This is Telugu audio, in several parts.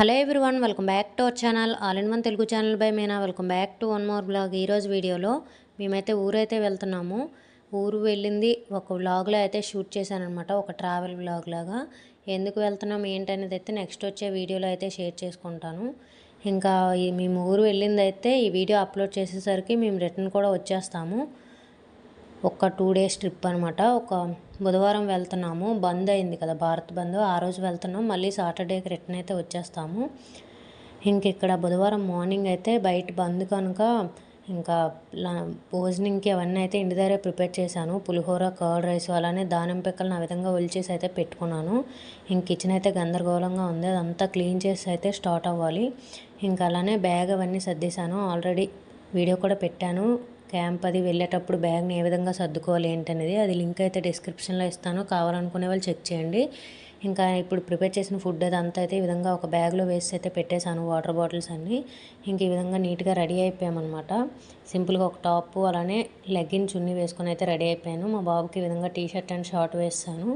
Hello everyone welcome back to our channel all in one Telugu channel by Meena. Welcome back to one more blog. ఈరోజు వీడియోలో మేమైతే ఊరైతే వెళ్తున్నాము. ఊరు వెళ్ళింది ఒక వ్లాగ్లో అయితే షూట్ చేశానమాట ఒక ట్రావెల్ వ్లాగ్ లాగా. ఎందుకు వెళ్తున్నాం ఏంటనేది అయితే నెక్స్ట్ వచ్చే వీడియోలో అయితే షేర్ చేసుకుంటాను. ఇంకా మేము ఊరు వెళ్ళింది అయితే ఈ వీడియో అప్లోడ్ చేసేసరికి మేము రిటర్న్ కూడా వచ్చేస్తాము. ఒక టూ డేస్ ట్రిప్ అనమాట ఒక బుధవారం వెళ్తున్నాము. బంద్ అయింది కదా భారత్ బంద్. ఆ రోజు వెళ్తున్నాం. మళ్ళీ సాటర్డేకి రిటర్న్ అయితే వచ్చేస్తాము. ఇంక ఇక్కడ బుధవారం మార్నింగ్ అయితే బయట బంద్ కనుక ఇంకా భోజనంకి అవన్నీ అయితే ఇంటి దగ్గరే ప్రిపేర్ చేశాను. పులిహోర కర్డ్ రైస్ అలానే దానిమ్మ పిక్కలను ఆ విధంగా ఒలిచేసి అయితే పెట్టుకున్నాను. ఇంక కిచెన్ అయితే గందరగోళంగా ఉంది. అదంతా క్లీన్ చేసి అయితే స్టార్ట్ అవ్వాలి. ఇంకా అలానే బ్యాగ్ అవన్నీ సర్దేశాను. ఆల్రెడీ వీడియో కూడా పెట్టాను. క్యాంప్ అది వెళ్ళేటప్పుడు బ్యాగ్ని ఏ విధంగా సర్దుకోవాలి ఏంటనేది అది లింక్ అయితే డిస్క్రిప్షన్లో ఇస్తాను. కావాలనుకునే వాళ్ళు చెక్ చేయండి. ఇంకా ఇప్పుడు ప్రిపేర్ చేసిన ఫుడ్ అది అంతా అయితే ఈ విధంగా ఒక బ్యాగ్లో వేసి అయితే పెట్టేశాను వాటర్ బాటిల్స్ అన్నీ. ఇంక ఈ విధంగా నీట్గా రెడీ అయిపోయామన్నమాట. సింపుల్గా ఒక టాప్ అలానే లెగ్గిన్ చున్నీ వేసుకొని అయితే రెడీ అయిపోయాను. మా బాబుకి ఈ విధంగా టీ షర్ట్ అండ్ షార్ట్ వేస్తాను.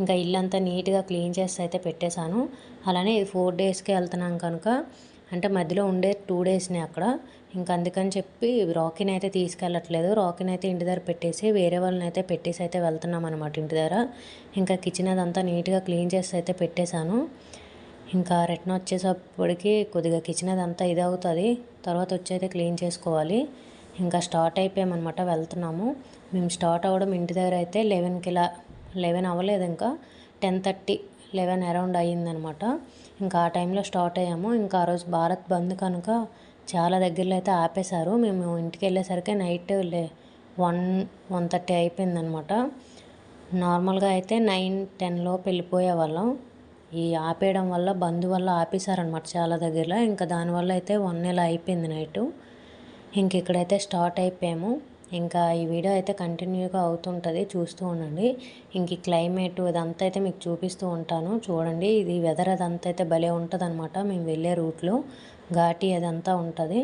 ఇంకా ఇల్లంతా నీట్గా క్లీన్ చేసి అయితే పెట్టేశాను. అలానే ఇది ఫోర్ డేస్కి వెళ్తున్నాం కనుక అంటే మధ్యలో ఉండే టూ డేస్ని అక్కడ. ఇంకా అందుకని చెప్పి రాకీని అయితే తీసుకెళ్ళట్లేదు. రాకీని అయితే ఇంటి దగ్గర పెట్టేసి వేరే వాళ్ళని అయితే పెట్టేసి అయితే వెళ్తున్నాం అనమాట ఇంటి దగ్గర. ఇంకా కిచెన్ అదంతా నీట్గా క్లీన్ చేసి అయితే పెట్టేశాను. ఇంకా రిటర్న్ వచ్చేసప్పటికి కొద్దిగా కిచెన్ అదంతా ఇది అవుతుంది తర్వాత వచ్చి అయితే క్లీన్ చేసుకోవాలి. ఇంకా స్టార్ట్ అయిపోయామన్నమాట వెళ్తున్నాము. మేము స్టార్ట్ అవ్వడం ఇంటి దగ్గర అయితే లెవెన్కి ఇలా లెవెన్ అవ్వలేదు ఇంకా. టెన్ థర్టీ లెవెన్ అరౌండ్ అయ్యిందనమాట ఇంకా ఆ టైంలో స్టార్ట్ అయ్యాము. ఇంకా ఆ రోజు భారత్ బంద్ కనుక చాలా దగ్గరలో అయితే ఆపేశారు. మేము ఇంటికి వెళ్ళేసరికి నైట్ లే వన్ వన్ థర్టీ అయిపోయిందనమాట నార్మల్గా అయితే నైన్ టెన్లోపు వెళ్ళిపోయే వాళ్ళం. ఈ ఆపేయడం వల్ల బంద్ వల్ల ఆపేశారనమాట చాలా దగ్గరలో. ఇంకా దానివల్ల అయితే వన్ నెల అయిపోయింది నైటు ఇంక ఇక్కడైతే స్టార్ట్ అయిపోయాము. ఇంకా ఈ వీడియో అయితే కంటిన్యూగా అవుతుంటుంది చూస్తూ ఉండండి. ఇంక ఈ క్లైమేట్ ఇదంతా అయితే మీకు చూపిస్తూ ఉంటాను. చూడండి ఇది వెదర్ అదంతా అయితే భలే ఉంటుంది అనమాట మేము వెళ్ళే రూట్లో ఘాటీ అదంతా ఉంటుంది.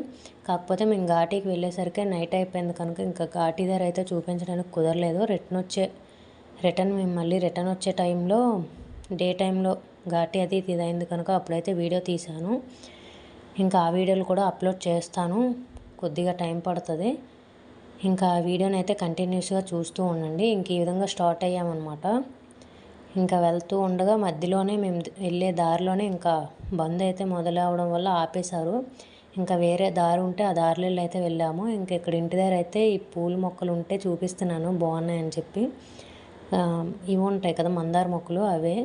కాకపోతే మేము ఘాటీకి వెళ్ళేసరికి నైట్ అయిపోయింది కనుక ఇంకా ఘాటీ దగ్గర అయితే చూపించడానికి కుదరలేదు. రిటర్న్ వచ్చే రిటర్న్ మేము మళ్ళీ రిటర్న్ వచ్చే టైంలో డే టైంలో ఘాటీ అది ఇది అయింది కనుక అప్పుడైతే వీడియో తీశాను. ఇంకా ఆ వీడియోలు కూడా అప్లోడ్ చేస్తాను. కొద్దిగా టైం పడుతుంది. ఇంకా వీడియోని అయితే కంటిన్యూస్గా చూస్తూ ఉండండి. ఇంక ఈ విధంగా స్టార్ట్ అయ్యామన్నమాట. ఇంకా వెళ్తూ ఉండగా మధ్యలోనే మేము వెళ్ళే దారిలోనే ఇంకా బంద్ అయితే మొదలవడం వల్ల ఆపేశారు. ఇంకా వేరే దారి ఉంటే ఆ దారిలో అయితే వెళ్ళాము. ఇంకా ఇక్కడ ఇంటి దగ్గర అయితే ఈ పూల మొక్కలు ఉంటే చూపిస్తున్నాను. బాగున్నాయని చెప్పి. ఇవి ఉంటాయి కదా మందార మొక్కలు అవే.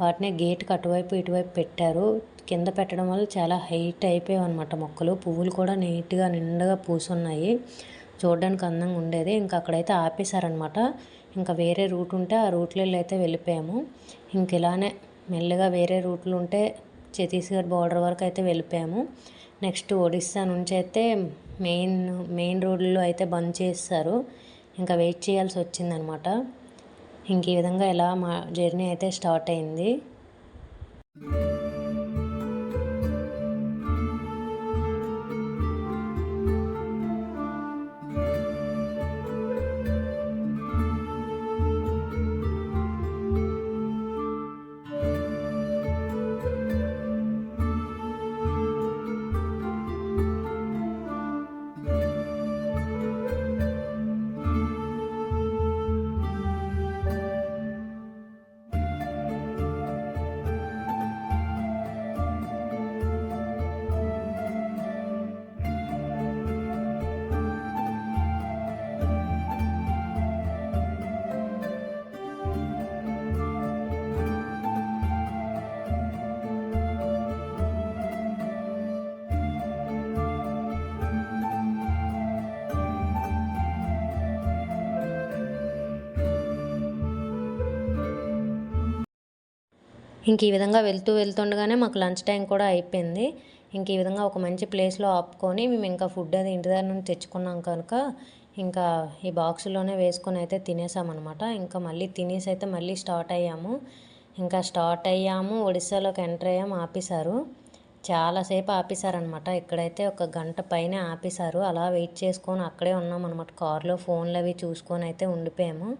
వాటిని గేట్కి అటువైపు ఇటువైపు పెట్టారు. కింద పెట్టడం వల్ల చాలా హైట్ అయిపోయాయి అనమాట మొక్కలు. పువ్వులు కూడా నీట్గా నిండుగా పూసున్నాయి. చూడడానికి అందంగా ఉండేది. ఇంకా అక్కడైతే ఆపేశారనమాట. ఇంకా వేరే రూట్ ఉంటే ఆ రూట్లో అయితే వెళ్ళిపోయాము. ఇంక ఇలానే మెల్లగా వేరే రూట్లు ఉంటే ఛత్తీస్గఢ్ బార్డర్ వరకు అయితే వెళ్ళిపోయాము. నెక్స్ట్ ఒడిస్సా నుంచి అయితే మెయిన్ మెయిన్ రోడ్లో అయితే బంద్ చేస్తారు ఇంకా వెయిట్ చేయాల్సి వచ్చిందనమాట. ఇంక ఈ విధంగా ఇలా మా జర్నీ అయితే స్టార్ట్ అయింది. ఇంక ఈ విధంగా వెళ్తూ వెళ్తుండగానే మాకు లంచ్ టైం కూడా అయిపోయింది. ఇంక ఈ విధంగా ఒక మంచి ప్లేస్లో ఆపుకొని మేము ఇంకా ఫుడ్ అది ఇంటి దగ్గర నుంచి తెచ్చుకున్నాం కనుక ఇంకా ఈ బాక్స్లోనే వేసుకొని అయితే తినేసామన్నమాట. ఇంకా మళ్ళీ తినేసి అయితే మళ్ళీ స్టార్ట్ అయ్యాము. ఇంకా స్టార్ట్ అయ్యాము ఒడిస్సాలోకి ఎంటర్ అయ్యాము ఆపేశారు. చాలాసేపు ఆపేశారనమాట ఇక్కడైతే ఒక గంట పైన ఆపేశారు. అలా వెయిట్ చేసుకొని అక్కడే ఉన్నాం అనమాట కార్లో ఫోన్లు అవి చూసుకొని అయితే ఉండిపోయాము.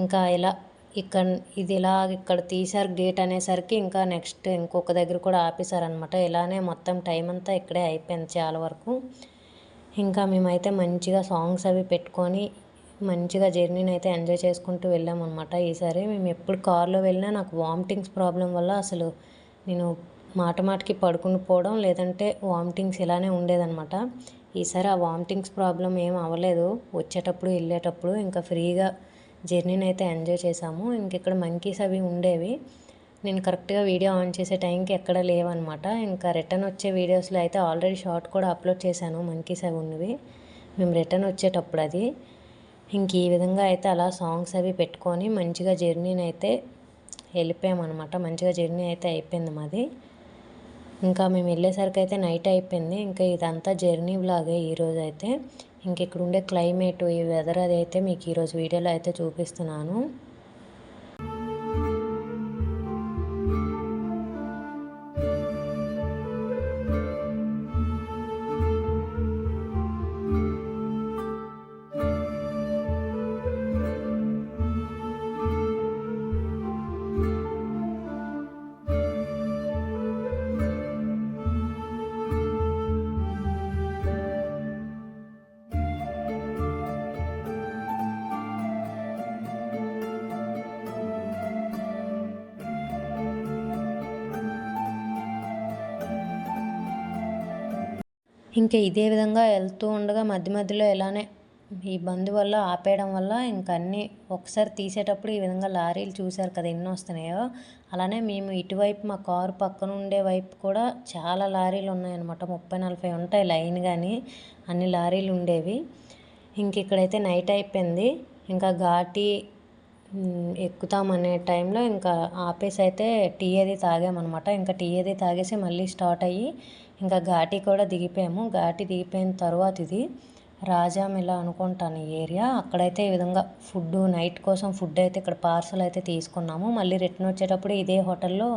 ఇంకా ఇలా ఇక్కడ ఇది ఇలా ఇక్కడ తీశారు గేట్ అనేసరికి ఇంకా నెక్స్ట్ ఇంకొక దగ్గర కూడా ఆపేశారనమాట ఇలానే మొత్తం టైం అంతా ఇక్కడే అయిపోయింది చాలా వరకు. ఇంకా మేమైతే మంచిగా సాంగ్స్ అవి పెట్టుకొని మంచిగా జర్నీని అయితే ఎంజాయ్ చేసుకుంటూ వెళ్ళామన్నమాట. ఈసారి మేము ఎప్పుడు కార్లో వెళ్ళినా నాకు వామిటింగ్స్ ప్రాబ్లం వల్ల అసలు నేను మాట మాటకి పడుకుని పోవడం లేదంటే వామిటింగ్స్ ఇలానే ఉండేదన్నమాట. ఈసారి ఆ వామిటింగ్స్ ప్రాబ్లం ఏం అవ్వలేదు. వచ్చేటప్పుడు వెళ్ళేటప్పుడు ఇంకా ఫ్రీగా జర్నీని అయితే ఎంజాయ్ చేసాము ఇంక ఇక్కడ మంకీస్ అవి ఉండేవి. నేను కరెక్ట్గా వీడియో ఆన్ చేసే టైంకి ఎక్కడ లేవన్నమాట ఇంకా రిటర్న్ వచ్చే వీడియోస్లో అయితే ఆల్రెడీ షార్ట్ కూడా అప్లోడ్ చేశాను. మంకీస్ అవి ఉన్నవి. మేము రిటర్న్ వచ్చేటప్పుడు అది. ఇంక ఈ విధంగా అయితే అలా సాంగ్స్ అవి పెట్టుకొని మంచిగా జర్నీని అయితే వెళ్ళిపోయామన్నమాట మంచిగా జర్నీ అయితే అయిపోయింది మాది. ఇంకా మేము వెళ్ళేసరికి అయితే నైట్ అయిపోయింది. ఇంకా ఇదంతా జర్నీ బ్లాగే ఈరోజు అయితే. ఇంక ఇక్కడ ఉండే క్లైమేట్ ఈ వెదర్ అది అయితే మీకు ఈరోజు వీడియోలో అయితే చూపిస్తున్నాను. ఇంకా ఇదే విధంగా వెళ్తూ ఉండగా మధ్య మధ్యలో ఇలానే ఈ బంద్ వల్ల ఆపేయడం వల్ల ఇంక అన్నీ ఒకసారి తీసేటప్పుడు ఈ విధంగా లారీలు చూశారు కదా ఎన్ని వస్తున్నాయో. అలానే మేము ఇటువైపు మా కారు పక్కన ఉండే వైపు కూడా చాలా లారీలు ఉన్నాయన్నమాట. ముప్పై నలభై ఉంటాయి లైన్ కానీ అన్ని లారీలు ఉండేవి. ఇంక ఇక్కడైతే నైట్ అయిపోయింది. ఇంకా ఘాటి ఎక్కుతామనే టైంలో ఇంకా ఆపేసి అయితే టీ అది తాగామన్నమాట. ఇంకా టీ అది తాగేసి మళ్ళీ స్టార్ట్ అయ్యి ఇంకా ఘాటి కూడా దిగిపోయాము. ఘాటి దిగిపోయిన తర్వాత ఇది రాజామిలా అనుకుంటాను ఈ ఏరియా. అక్కడైతే ఈ విధంగా ఫుడ్ నైట్ కోసం ఫుడ్ అయితే ఇక్కడ పార్సల్ అయితే తీసుకున్నాము. మళ్ళీ రిటర్న్ వచ్చేటప్పుడు ఇదే హోటల్లో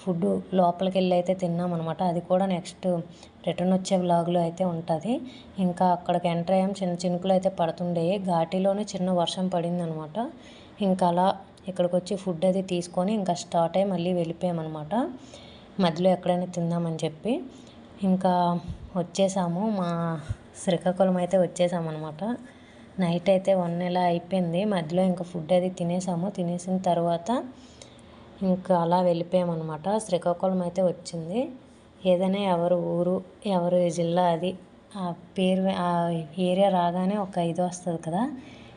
ఫుడ్ లోపలికి వెళ్ళి అయితే తిన్నాం అనమాట అది కూడా నెక్స్ట్ రిటర్న్ వచ్చే వ్లాగ్లో అయితే ఉంటుంది. ఇంకా అక్కడికి ఎంటర్ అయ్యాం. చిన్న చినుకులు అయితే పడుతుండేవి ఘాటీలోనే చిన్న వర్షం పడింది అనమాట ఇంకా అలా ఇక్కడికి వచ్చి ఫుడ్ అది తీసుకొని ఇంకా స్టార్ట్ అయ్యి మళ్ళీ వెళ్ళిపోయామన్నమాట మధ్యలో ఎక్కడైనా తిందామని చెప్పి ఇంకా వచ్చేసాము. మా శ్రీకాకుళం అయితే వచ్చేసామన్నమాట నైట్ అయితే వన్ నెల అయిపోయింది. మధ్యలో ఇంకా ఫుడ్ అది తినేసాము. తినేసిన తర్వాత ఇంకా అలా వెళ్ళిపోయామన్నమాట. శ్రీకాకుళం అయితే వచ్చింది. ఏదైనా ఎవరు ఊరు ఎవరు జిల్లా అది ఆ పేరు ఆ ఏరియా రాగానే ఒక ఐదు వస్తుంది కదా.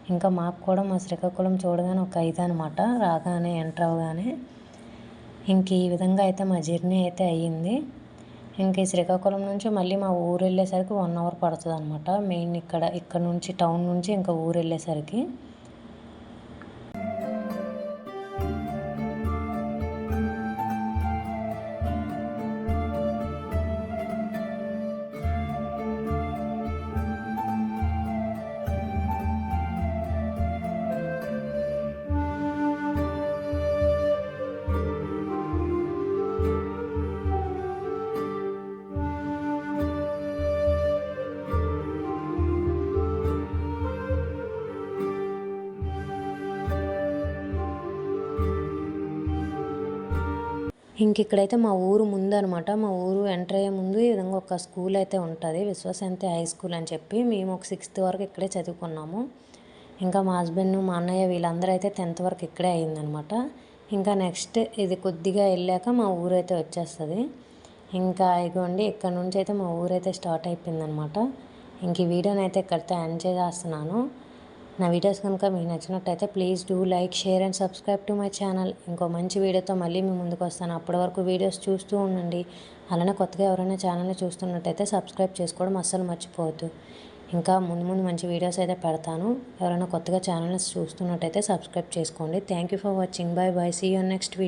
ఇంకా మాకు కూడా మా శ్రీకాకుళం చూడగానే ఒక ఐదు అనమాట రాగానే ఎంటర్ అవగానే ఇంక ఈ విధంగా అయితే మా జర్నీ అయితే అయ్యింది. ఇంక ఈ శ్రీకాకుళం నుంచి మళ్ళీ మా ఊరు వెళ్ళేసరికి వన్ అవర్ పడుతుంది అనమాట మెయిన్ ఇక్కడ ఇక్కడ నుంచి టౌన్ నుంచి ఇంకా ఊరు వెళ్ళేసరికి. ఇంక ఇక్కడైతే మా ఊరు ముందు అనమాట మా ఊరు ఎంటర్ అయ్యే ముందు ఈ విధంగా ఒక స్కూల్ అయితే ఉంటుంది. విశ్వశాంతి హై స్కూల్ అని చెప్పి మేము ఒక సిక్స్త్ వరకు ఇక్కడే చదువుకున్నాము. ఇంకా మా హస్బెండ్ మా అన్నయ్య వీళ్ళందరూ అయితే టెన్త్ వరకు ఇక్కడే అయిందనమాట. ఇంకా నెక్స్ట్ ఇది కొద్దిగా వెళ్ళాక మా ఊరు అయితే వచ్చేస్తుంది. ఇంకా ఇదిగోండి ఇక్కడ నుంచి అయితే మా ఊరు అయితే స్టార్ట్ అయిపోయిందనమాట. ఇంక ఈ వీడియోని అయితే ఇక్కడితో ఎంజాయ్ చేస్తున్నాను నా వీడియోస్ కనుక మీకు నచ్చినట్టయితే please do like share and subscribe to my channel. ఇంకో మంచి వీడియోతో మళ్ళీ మీ ముందుకు వస్తాను. అప్పటి వరకు వీడియోస్ చూస్తూ ఉండండి. అలానే కొత్తగా ఎవరైనా ఛానల్ని చూస్తున్నట్టయితే సబ్స్క్రైబ్ చేసుకోవడం అస్సలు మర్చిపోవద్దు. ఇంకా ముందు ముందు మంచి వీడియోస్ అయితే పెడతాను. ఎవరైనా కొత్తగా ఛానల్ని చూస్తున్నట్టయితే సబ్స్క్రైబ్ చేసుకోండి. Thank you for watching bye bye see you next video